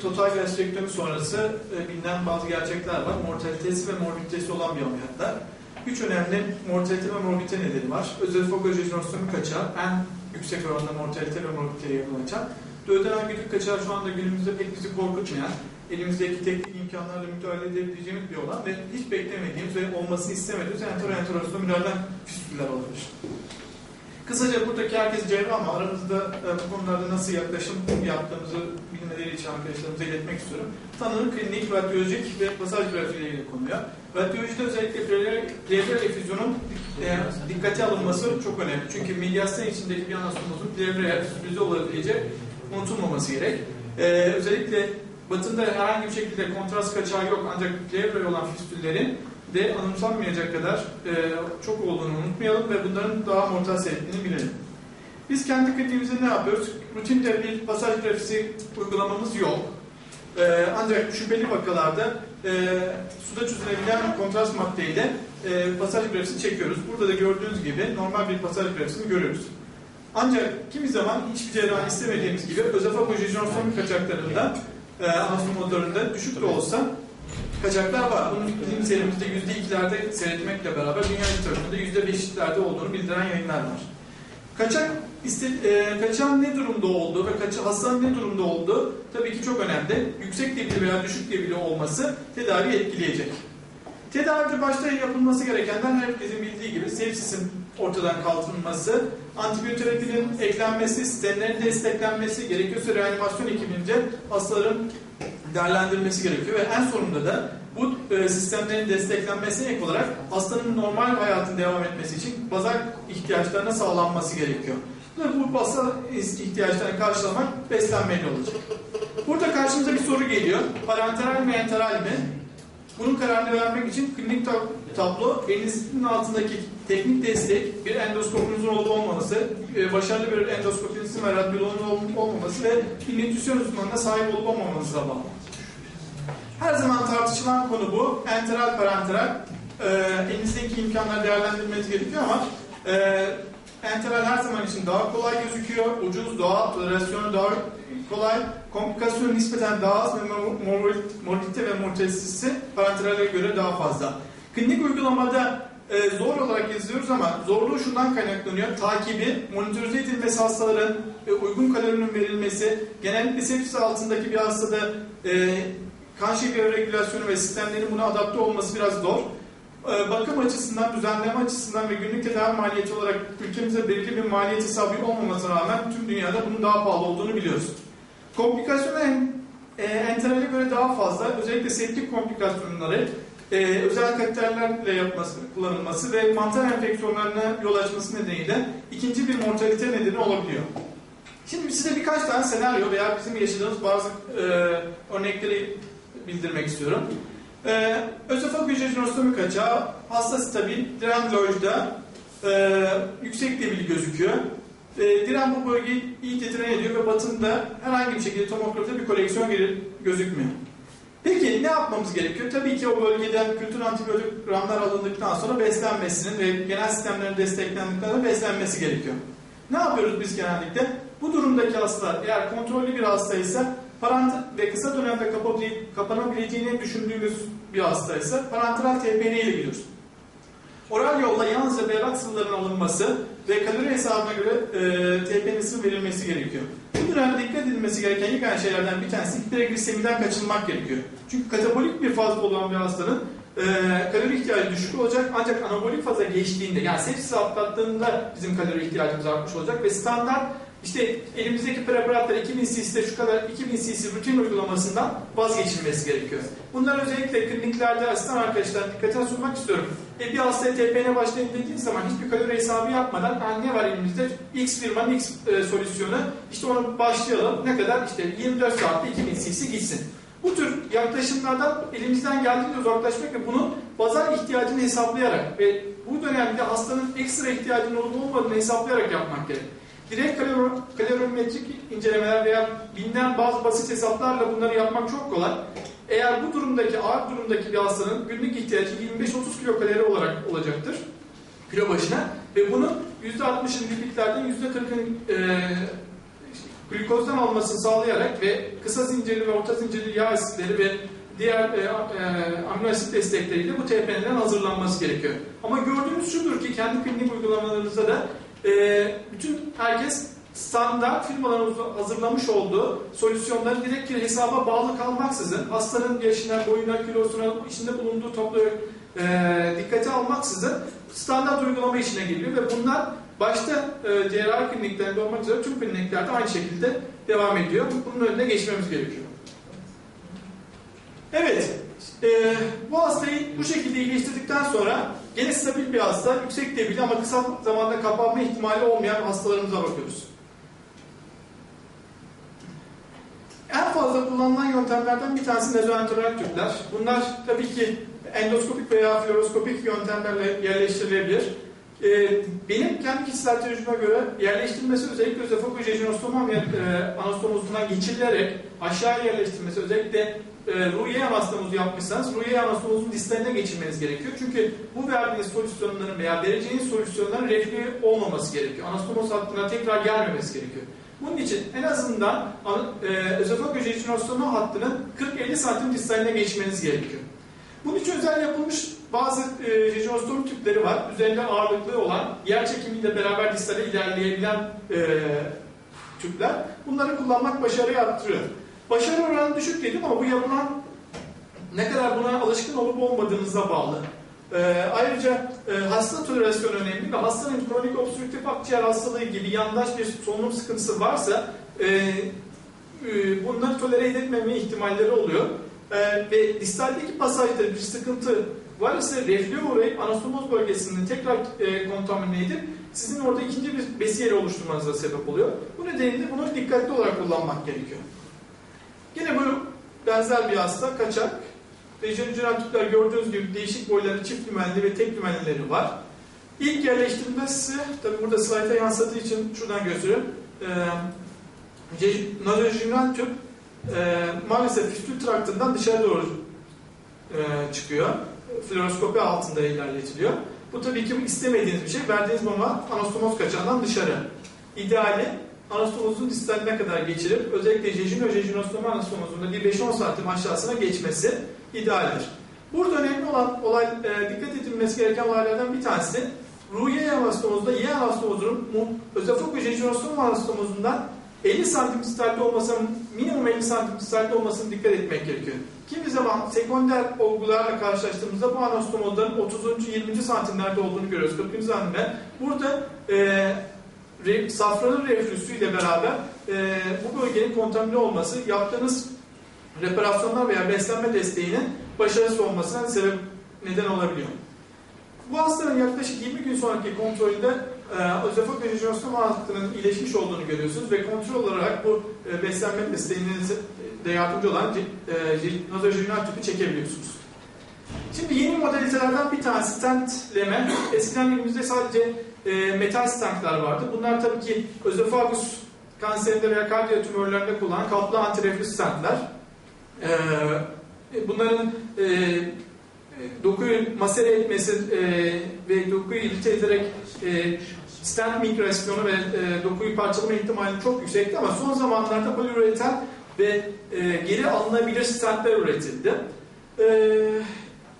total gastrektomi sonrası e, bilinen bazı gerçekler var. Mortalitesi ve morbiditesi olan bir ameliyatlar. Üç önemli mortalite ve morbidite nedeni var. Özofagojejinostomi kaçağı en yüksek oranda mortalite ve morbiditeye yol açan. Duodenal güdük kaçağı şu anda günümüzde pek bizi korkutmayan, elimizdeki teknik imkanlarla müdahale edebileceğimiz bir olan ve hiç beklemediğimiz ve olmasını istemediğimiz enteroenterostomilerden fistüller olabilir. Kısaca buradaki herkes cerrah ama aramızda e, bu konularda nasıl yaklaşım yaptığımızı bilmeleri için arkadaşlarımıza iletmek istiyorum. Tanının klinik, radyolojik ve ile ilgili konuya. Radyolojide özellikle plevral efüzyonun e, dikkate alınması çok önemli. Çünkü midyasyon içindeki bir anastomozun plevral efüzyonü olabileceği unutulmaması gerek. E, özellikle batında herhangi bir şekilde kontrast kaçağı yok ancak plevral olan fistüllerin de anımsanmayacak kadar e, çok olduğunu unutmayalım ve bunların daha mortal seyrettiğini bilelim. Biz kendi kliniğimizde ne yapıyoruz? Rutinde bir pasaj grafisi uygulamamız yok. E, ancak şüpheli vakalarda e, suda çözülebilen kontrast maddeyle e, pasaj grafisi çekiyoruz. Burada da gördüğünüz gibi normal bir pasaj grafisini görüyoruz. Ancak kimi zaman hiçbir cerrahi istemediğimiz gibi özofagojejinostomi kaçaklarında e, anastomodlarında düşük de olsa kaçaklar var. Bunun bizim serimizde yüzde ikilerde seyretmekle beraber dünya literatüründe yüzde beşlerde olduğunu bildiren yayınlar var. Kaçak iste, e, kaçağın ne durumda olduğu ve kaçak, hastanın ne durumda olduğu tabii ki çok önemli. Yüksek debili veya düşük debili olması tedavi etkileyecek. Tedavide başta yapılması gerekenler herkesin bildiği gibi sepsisin ortadan kaldırılması, antibiyoterapinin eklenmesi, sistemlerin desteklenmesi, gerekiyorsa reanimasyon ekibince hastaların değerlendirilmesi gerekiyor ve en sonunda da bu e, sistemlerin desteklenmesine ek olarak hastanın normal hayatın devam etmesi için bazal ihtiyaçlarına sağlanması gerekiyor. Ve bu basal ihtiyaçlarını karşılamak beslenmeyle olacak. Burada karşımıza bir soru geliyor. Parenteral mi enteral mi? Bunun kararını vermek için klinik tablo elinizin altındaki teknik destek, bir endoskopunuzun olup olmaması, e, başarılı bir endoskopinizin ve radyolojinin olup olmaması ve bir nütrisyon uzmanına sahip olup olmamanızla bağlı. Her zaman tartışılan konu bu. Enteral, parenteral. E, elinizdeki imkanları değerlendirmeniz gerekiyor ama e, enteral her zaman için daha kolay gözüküyor. Ucuz, doğal, tolerasyonu daha kolay. Komplikasyon nispeten daha az ve morbidite ve mortalitesi parenterale göre daha fazla. Klinik uygulamada e, zor olarak yazıyoruz ama zorluğu şundan kaynaklanıyor. Takibi, monitörize edilmesi hastaların, e, uygun kalorinin verilmesi, genellikle sepsis altındaki bir hastada e, kan şekeri regülasyonu ve sistemlerin buna adapte olması biraz zor. E, bakım açısından, düzenleme açısından ve günlük tedavi maliyeti olarak ülkemizde belirli bir maliyet hesabı olmamasına rağmen tüm dünyada bunun daha pahalı olduğunu biliyoruz. Komplikasyonu en, e, enterale göre daha fazla, özellikle septik komplikasyonları e, özel kateterlerle yapması, kullanılması ve mantar enfeksiyonlarına yol açması nedeniyle ikinci bir mortalite nedeni olabiliyor. Şimdi size birkaç tane senaryo veya bizim yaşadığımız bazı e, örnekleri bildirmek istiyorum. E, Özofagojejinostomi kaçağı hasta stabil, diren lojda, e, yüksek debili gözüküyor. E, diren bu bölgeyi iyi tetren ediyor ve batında herhangi bir şekilde tomografide bir koleksiyon gözükmüyor. Peki ne yapmamız gerekiyor? Tabii ki o bölgeden kültür antibiyotik gramlar alındıktan sonra beslenmesinin ve genel sistemlerin desteklendikten sonra beslenmesi gerekiyor. Ne yapıyoruz biz genellikle? Bu durumdaki hasta eğer kontrollü bir hastaysa parant ve kısa dönemde kapanabileceğini düşündüğümüz bir hastaysa parenteral TPN ile gidiyoruz. Oral yolla yalnızca berrak sıvıların alınması ve kalori hesabına göre e, TPN'si verilmesi gerekiyor. Bu dönemde dikkat edilmesi gereken ilk şeylerden bir tanesi hiperglisemiden kaçınmak gerekiyor. Çünkü katabolik bir fazla olan bir hastanın e, kalori ihtiyacı düşük olacak ancak anabolik faza geçtiğinde yani sepsis atlattığında bizim kalori ihtiyacımız artmış olacak ve standart işte elimizdeki preparatlar 2000 cc'de şu kadar 2000 cc rutin uygulamasından vazgeçilmesi gerekiyor. Bunlar özellikle kliniklerde asistan arkadaşlar dikkate sunmak istiyorum. E bir hastaya TPN başlayın dediğiniz zaman hiçbir kalori hesabı yapmadan yani ne var elimizde? X firmanın X e, solüsyonu işte onu başlayalım. Ne kadar? İşte 24 saatte 2000 cc gitsin. Bu tür yaklaşımlardan elimizden geldiğince uzaklaşmak ve bunun bazal ihtiyacını hesaplayarak ve bu dönemde hastanın ekstra ihtiyacının olup olmadığını hesaplayarak yapmak gerek. Direkt kalorimetrik incelemeler veya bilinen bazı basit hesaplarla bunları yapmak çok kolay. Eğer bu durumdaki, ağır durumdaki bir hastanın günlük ihtiyacı 25-30 kilokalori olarak olacaktır kilo başına ve bunun %60'ın lipidlerden %40'ın e, glukozdan almasını sağlayarak ve kısa zincirli ve orta zincirli yağ asitleri ve diğer e, e, amino asit destekleriyle bu TPN'den hazırlanması gerekiyor. Ama gördüğünüz şudur ki kendi klinik uygulamalarınızda da e, bütün herkes standart firmaların hazırlamış olduğu solüsyonları direkt bir hesaba bağlı kalmaksızın hastanın yaşına, boyuna, kilosuna, içinde bulunduğu toplu e, dikkate almaksızın standart uygulama işine giriyor ve bunlar başta e, cerrahi kliniklerinde olmak üzere tüm kliniklerde aynı şekilde devam ediyor. Bunun önüne geçmemiz gerekiyor. Evet, e, bu hastayı bu şekilde iyileştirdikten sonra gene stabil bir hasta, yüksek debili ama kısa zamanda kapanma ihtimali olmayan hastalarımıza bakıyoruz. En fazla kullanılan yöntemlerden bir tanesi nazoenteral tüpler. Bunlar tabii ki endoskopik veya fluoroskopik yöntemlerle yerleştirilebilir. Ee, benim kendi kişisel tecrübeme göre yerleştirilmesi özellikle özofagojejinostomam e, anastomozundan geçirilerek aşağı yerleştirilmesi özellikle e, ruhiye anastomozu yapmışsanız ruhiye anastomozun distlerine geçirmeniz gerekiyor. Çünkü bu verdiğiniz solüsyonların veya vereceğiniz solüsyonların reflü olmaması gerekiyor. Anastomoz hattına tekrar gelmemesi gerekiyor. Bunun için en azından e, özofagojejinostomam hattının 40-50 santim distaline geçmeniz gerekiyor. Bunun için özel yapılmış bazı e, jejinostom tüpleri var. Üzerinde ağırlıklı olan, yer çekimiyle beraber distale ilerleyebilen e, tüpler. Bunları kullanmak başarıyı arttırıyor. Başarı oranı düşük dedim ama bu yapılan ne kadar buna alışkın olup olmadığınıza bağlı. E, ayrıca e, hasta tolerasyonu önemli ve hastanın kronik obstrüktif akciğer hastalığı gibi yandaş bir solunum sıkıntısı varsa e, e, bunları tolere edilmeme ihtimalleri oluyor. Ee, ve distaldeki pasajda bir sıkıntı var ise reflüye uğrayıp anastomoz bölgesini tekrar e, kontamine edip sizin orada ikinci bir besi oluşturmanıza sebep oluyor. Bu nedenle bunu dikkatli olarak kullanmak gerekiyor. Yine bu benzer bir hasta kaçak. Rejeneratif tüpler gördüğünüz gibi değişik boyları çift lümenli ve tek lümenlileri var. İlk yerleştirilmesi, tabi burada slayta yansıttığı için şuradan gösteriyorum. Ee, Nojejinal tüp e, maalesef fistül traktından dışarı doğru e, çıkıyor. Fluoroskopi altında ilerletiliyor. Bu tabii ki istemediğiniz bir şey. Verdiğiniz mama anastomoz kaçağından dışarı. İdeali anastomozun distaline kadar geçirip özellikle jejino jejinostoma anastomozunda bir 5-10 santim aşağısına geçmesi idealdir. Burada önemli olan olay, e, dikkat edilmesi gereken olaylardan bir tanesi Ruhiye anastomozunda Y anastomozunun özofago jejinostoma anastomozundan 50 santim distalde olmasa, minimum 50 santim distalde olmasını dikkat etmek gerekiyor. Kimi zaman sekonder olgularla karşılaştığımızda bu anastomozların 30. 20. santimlerde olduğunu görüyoruz. 40. santimde. Burada e, safranın reflüsüyle beraber e, bu bölgenin kontamine olması yaptığınız reparasyonlar veya beslenme desteğinin başarısız olmasına sebep neden olabiliyor. Bu hastanın yaklaşık 20 gün sonraki kontrolünde e, özofag enjeksiyonu hattının iyileşmiş olduğunu görüyorsunuz ve kontrol olarak bu e, beslenme desteğinize de yardımcı olan e, nazojinal tüpü çekebiliyorsunuz. Şimdi yeni modalitelerden bir tanesi stentleme. Eskiden günümüzde sadece e, metal stentler vardı. Bunlar tabii ki özofagus kanserinde veya kardiyo tümörlerinde kullanılan kaplı antireflüs stentler. E, bunların e, dokuyu masere etmesi e, ve dokuyu irite ederek e, stent migrasyonu ve e, dokuyu parçalama ihtimali çok yüksekti ama son zamanlarda poliüreten ve e, geri alınabilir stentler üretildi. E,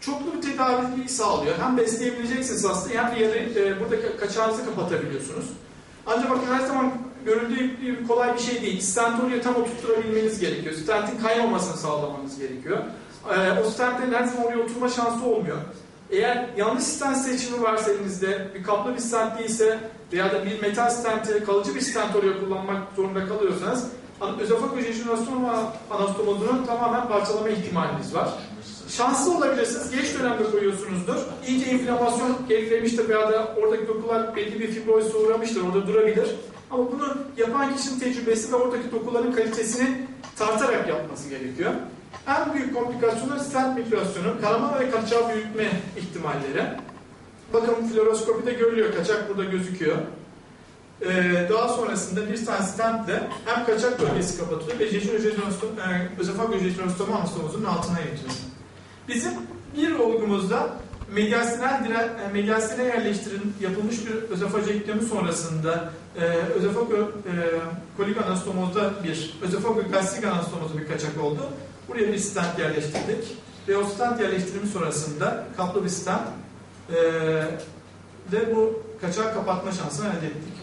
çoklu bir tedavi sağlıyor. Hem besleyebileceksiniz hastayı hem de yarı, e, burada kaçağınızı kapatabiliyorsunuz. Ancak bakın her zaman görüldüğü gibi kolay bir şey değil. Stent tam oturtturabilmeniz gerekiyor. Stentin kaymamasını sağlamanız gerekiyor. E, o stentlerin her zaman oraya oturma şansı olmuyor. Eğer yanlış stent seçimi varsa elinizde, bir kaplı bir stent değilse veya da bir metal stenti, kalıcı bir stent oraya kullanmak zorunda kalıyorsanız özofagojejinostom anastomozunu tamamen parçalama ihtimaliniz var. Şanslı olabilirsiniz. Geç dönemde koyuyorsunuzdur. İyice inflamasyon gerilemiştir veya da oradaki dokular belli bir fibrozise uğramıştır. Orada durabilir. Ama bunu yapan kişinin tecrübesi ve oradaki dokuların kalitesini tartarak yapması gerekiyor. En büyük komplikasyonu stent migrasyonu, kanama ve kaçağı büyütme ihtimalleri. Bakın fluoroskopide görülüyor, kaçak burada gözüküyor. Ee, daha sonrasında bir tane stentle hem kaçak bölgesi kapatılıyor ve jejinojenostom, e, özofagojejinostom anastomozunun altına yatıyor. Bizim bir olgumuzda Mediastinal dire, e, mediastine yerleştirin yapılmış bir özofajektomi sonrasında e, özofago e, kolik anastomozda bir özofagogastrik anastomozda bir kaçak oldu. Buraya bir stent yerleştirdik. Ve o stent yerleştirimi sonrasında kaplı bir stent e, ve bu kaçağı kapatma şansını elde ettik.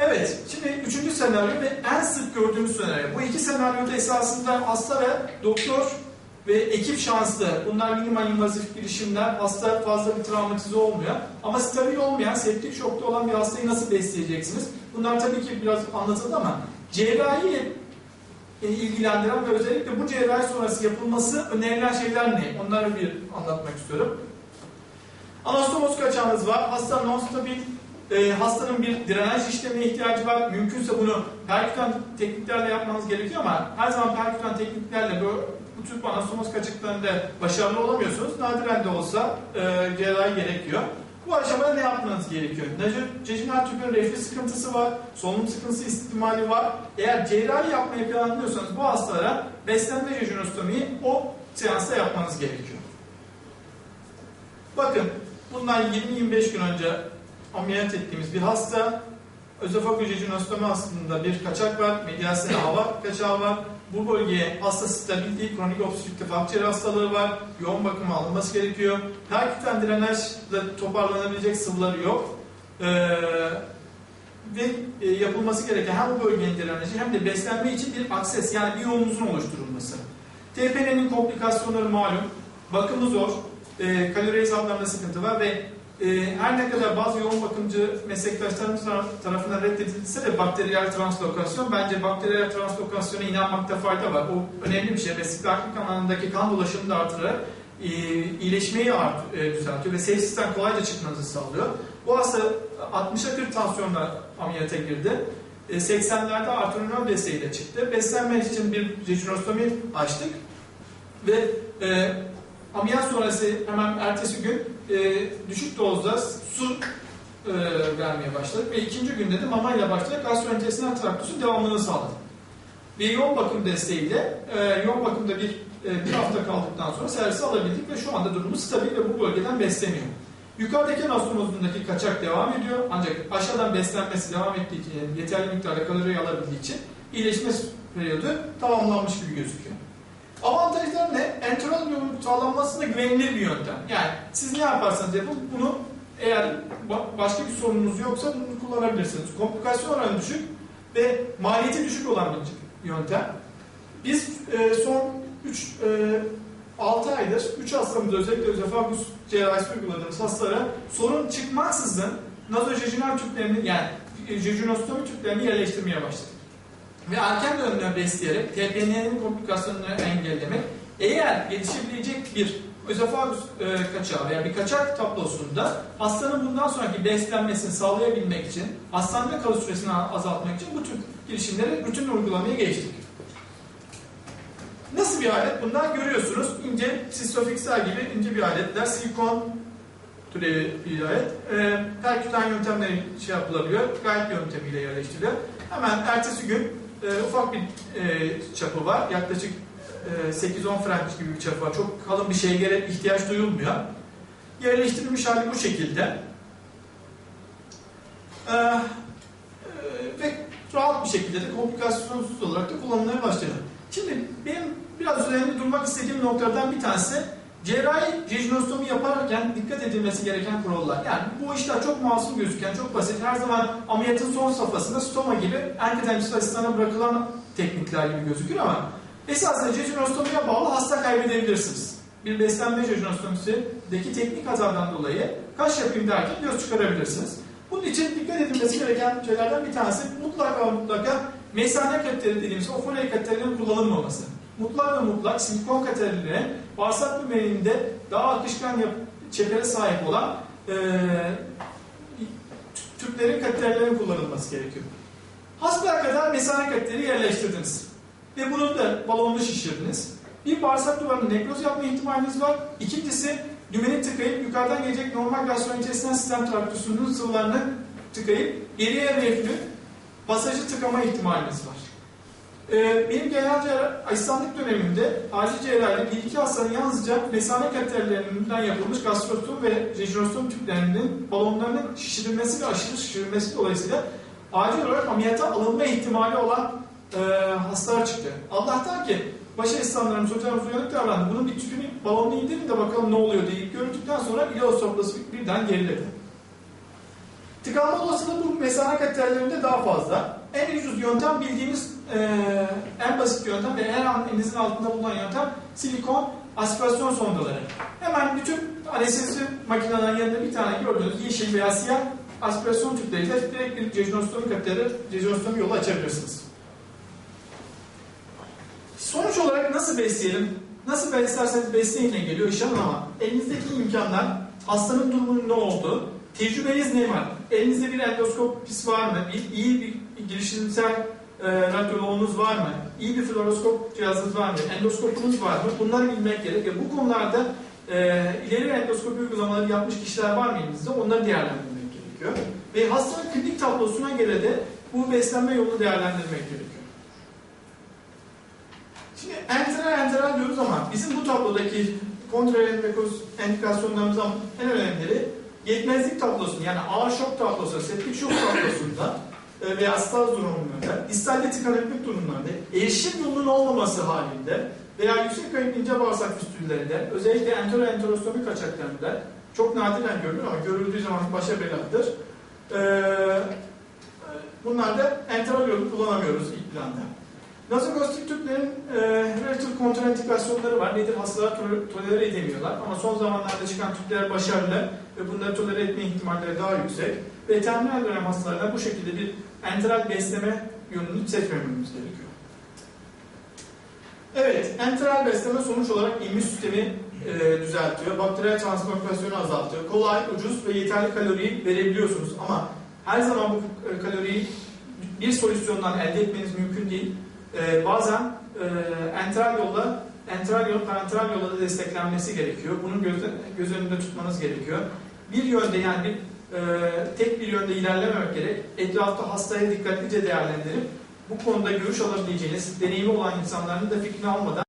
Evet, şimdi üçüncü senaryo ve en sık gördüğümüz senaryo. Bu iki senaryoda esasında hasta ve doktor ve ekip şanslı. Bunlar minimal invazif girişimler. Hasta fazla bir travmatize olmuyor. Ama stabil olmayan, septik şokta olan bir hastayı nasıl besleyeceksiniz? Bunlar tabii ki biraz anlatıldı ama cerrahi ilgilendiren ve özellikle bu cerrahi sonrası yapılması önerilen şeyler ne? Onları bir anlatmak istiyorum. Anastomoz kaçağınız var. Hasta non-stabil e, hastanın bir drenaj işlemine ihtiyacı var. Mümkünse bunu perkütan tekniklerle yapmanız gerekiyor ama her zaman perkütan tekniklerle bu, bu tür anastomoz kaçıklarında başarılı olamıyorsunuz. Nadiren de olsa e, cerrahi gerekiyor. Bu aşamada ne yapmanız gerekiyor? Jejunal tüpün reflü sıkıntısı var, solunum sıkıntısı ihtimali var. Eğer cerrahi yapmayı planlıyorsanız bu hastalara beslenme jejunostomiyi o seansta yapmanız gerekiyor. Bakın bundan 20-25 gün önce ameliyat ettiğimiz bir hasta özofagojejunostomi aslında bir kaçak var, medyasine hava kaçağı var. Bu bölgeye hasta stabil değil, kronik obstrüktif akciğer hastalığı var, yoğun bakıma alınması gerekiyor. Perküten drenajla toparlanabilecek sıvıları yok. Ee, ve e, yapılması gereken hem bu bölgenin drenajı hem de beslenme için bir akses yani bir yolumuzun oluşturulması. TPN'nin komplikasyonları malum, bakımı zor, e, kalori hesaplarında sıkıntı var ve e, her ne kadar bazı yoğun bakımcı meslektaşlarımız tarafından reddedilse de bakteriyel translokasyon, bence bakteriyel translokasyona inanmakta fayda var. O önemli bir şey. Vesikalik kanalındaki kan dolaşımını da artırarak e, iyileşmeyi art, e, düzeltiyor ve sepsisten kolayca çıkmanızı sağlıyor. Bu hasta 60'a 40 tansiyonla ameliyata girdi. E, 80'lerde arterinol desteğiyle çıktı. Beslenme için bir jejunostomi açtık ve e, ameliyat sonrası hemen ertesi gün e, düşük dozda su e, vermeye başladık ve ikinci günde de mamayla başlayarak gastrointestinal traktüsün devamlılığını sağladık. Bir yoğun bakım desteğiyle e, yoğun bakımda bir e, bir hafta kaldıktan sonra servise alabildik ve şu anda durumu stabil ve bu bölgeden besleniyor. Yukarıdaki anastomozundaki kaçak devam ediyor ancak aşağıdan beslenmesi devam ettiği için yeterli miktarda kalori alabildiği için iyileşme periyodu tamamlanmış gibi gözüküyor. Avantajlar ne? Enteral yolun sağlanması da güvenilir bir yöntem. Yani siz ne yaparsanız yapın bunu eğer başka bir sorununuz yoksa bunu kullanabilirsiniz. Komplikasyon oranı düşük ve maliyeti düşük olan bir yöntem. Biz e, son 3 e, 6 aydır 3 hastamızda özellikle özofagus cerrahisi uyguladığımız hastalara sorun çıkmaksızın nazojejinal tüplerini yani jejunostomi tüplerini yerleştirmeye başladık ve erken dönemde besleyerek TPN'nin komplikasyonunu engellemek, eğer gelişebilecek bir özofagus e, kaçağı veya bir kaçak tablosunda hastanın bundan sonraki beslenmesini sağlayabilmek için, hastanede kalış süresini azaltmak için bu tür girişimleri rutin uygulamaya geçtik. Nasıl bir alet? Bundan görüyorsunuz. ince sistofiksel gibi ince bir aletler. Silikon türevi bir alet. E, perkütan yöntemleri şey yapılabiliyor. Guide yöntemiyle yerleştiriliyor. Hemen ertesi gün e, ufak bir e, çapı var. Yaklaşık 8-10 French gibi bir çapı var. Çok kalın bir şeye gerek ihtiyaç duyulmuyor. Yerleştirilmiş hali bu şekilde. E, e, ve rahat bir şekilde de komplikasyonsuz olarak da kullanılmaya başladı. Şimdi benim biraz üzerinde durmak istediğim noktalardan bir tanesi cerrahi jejunostomi yaparken dikkat edilmesi gereken kurallar. Yani bu işler çok masum gözüken, çok basit. Her zaman ameliyatın son safhasında stoma gibi entetemsil asistana bırakılan teknikler gibi gözükür ama esasında jejunostomiye bağlı hasta kaybedebilirsiniz. Bir beslenme jejunostomisideki teknik hatadan dolayı kaş yapayım derken göz çıkarabilirsiniz. Bunun için dikkat edilmesi gereken şeylerden bir tanesi mutlaka mutlaka mesane kateri dediğimiz o foley katerinin kullanılmaması mutlak ve mutlak silikon kateterine bağırsak bümeyinde daha akışkan çepere sahip olan e, tüplerin kateterlerin kullanılması gerekiyor. Hasbel kadar mesane kateteri yerleştirdiniz. Ve bunu da balonda şişirdiniz. Bir bağırsak duvarında nekroz yapma ihtimaliniz var. İkincisi dümeni tıkayıp yukarıdan gelecek normal gastrointestinal sistem traktüsünün sıvılarını tıkayıp geriye reflü pasajı tıkama ihtimaliniz var. Ee, benim genel asistanlık dönemimde acil cerrahide bir iki hastanın yalnızca mesane kateterlerinden yapılmış gastrostom ve rejinostomi tüplerinin balonlarının şişirilmesi ve aşırı şişirilmesi dolayısıyla acil olarak ameliyata alınma ihtimali olan e, hastalar çıktı. Allah'tan ki başı asistanlarımız hocamız uyanık davrandı. Bunun bir tüpünü, balonunu indirin de bakalım ne oluyor deyip görüldükten sonra ileus toplası birden geriledi. Tıkanma olasılığı bu mesane kateterlerinde daha fazla. En ucuz yöntem bildiğimiz eee, en basit yöntem ve en an elinizin altında bulunan yöntem silikon aspirasyon sondaları. Hemen bütün anestezi makinelerinin yanında bir tane gördüğünüz yeşil veya siyah aspirasyon tüpleriyle direkt bir cejinostomi kateri, cejinostomi yolu açabilirsiniz. Sonuç olarak nasıl besleyelim? Nasıl beslerseniz besleyinle geliyor iş ama elinizdeki imkanlar, hastanın durumunun ne olduğu, tecrübeniz ne var? Elinizde bir endoskopis var mı? Bir, iyi bir girişimsel e, radyoloğunuz var mı? İyi bir fluoroskop cihazınız var mı? Endoskopunuz var mı? Bunları bilmek gerekiyor. Bu konularda e, ileri endoskopi uygulamaları yapmış kişiler var mı elinizde? Onları değerlendirmek gerekiyor. Ve hastanın klinik tablosuna göre de bu beslenme yolunu değerlendirmek gerekiyor. Şimdi enteral enteral diyoruz ama bizim bu tablodaki kontraendikoz endikasyonlarımızdan en önemlileri yetmezlik tablosunda yani ağır şok tablosunda, septik şok tablosunda e, veya staz durumunda, distalde tıkanıklık durumlarında, erişim yolunun olmaması halinde veya yüksek kayıp ince bağırsak fistüllerinde, özellikle entero enterostomi kaçaklarında çok nadiren görülür ama görüldüğü zaman başa beladır. Ee, bunlarda enteral yolu kullanamıyoruz ilk planda. Nazogastrik tüplerin e, relatif kontraindikasyonları var. Nedir? Hastalar tole- tolere edemiyorlar. Ama son zamanlarda çıkan tüpler başarılı ve bunları tolere etme ihtimalleri daha yüksek. Ve terminal dönem hastalarına bu şekilde bir enteral besleme yönünü seçmememiz gerekiyor. Evet, enteral besleme sonuç olarak immün sistemi e, düzeltiyor. Bakteriyel translokasyonu azaltıyor. Kolay, ucuz ve yeterli kaloriyi verebiliyorsunuz. Ama her zaman bu e, kaloriyi bir solüsyondan elde etmeniz mümkün değil. Ee, bazen e, enteral yolla enteral yol, parenteral yolla da desteklenmesi gerekiyor. Bunu göz, göz önünde tutmanız gerekiyor. Bir yönde yani bir, e, tek bir yönde ilerlememek gerek. Etrafta hastaya dikkatlice değerlendirip bu konuda görüş alabileceğiniz, deneyimi olan insanların da fikrini almadan